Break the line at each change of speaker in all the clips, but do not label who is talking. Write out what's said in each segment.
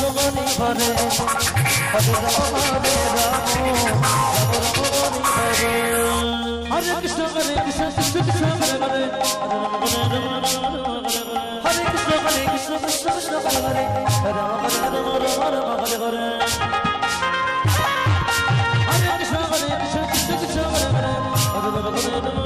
ভবনী ভরে হরে রাম হরে রাম রাম রাম হরে হরে কৃষ্ণ হরে কৃষ্ণ কৃষ্ণ কৃষ্ণ হরে হরে হরে কৃষ্ণ হরে কৃষ্ণ কৃষ্ণ কৃষ্ণ হরে হরে রাম হরে রাম রাম রাম হরে হরে হরে কৃষ্ণ হরে কৃষ্ণ কৃষ্ণ কৃষ্ণ হরে হরে হরে রাম হরে রাম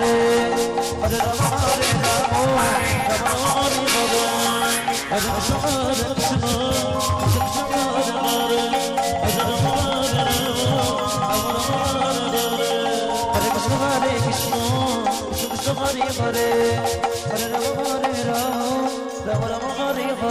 রে হরে রাম হরে রাম রাম রাম ভগবান হরে হরে কৃষ্ণ কৃষ্ণ হরে হরে হরে রাম হরে রাম রাম রাম হরে হরে কৃষ্ণ হরে কৃষ্ণ কৃষ্ণ কৃষ্ণ হরে হরে হরে রাম হরে রাম রাম রাম হরে হরে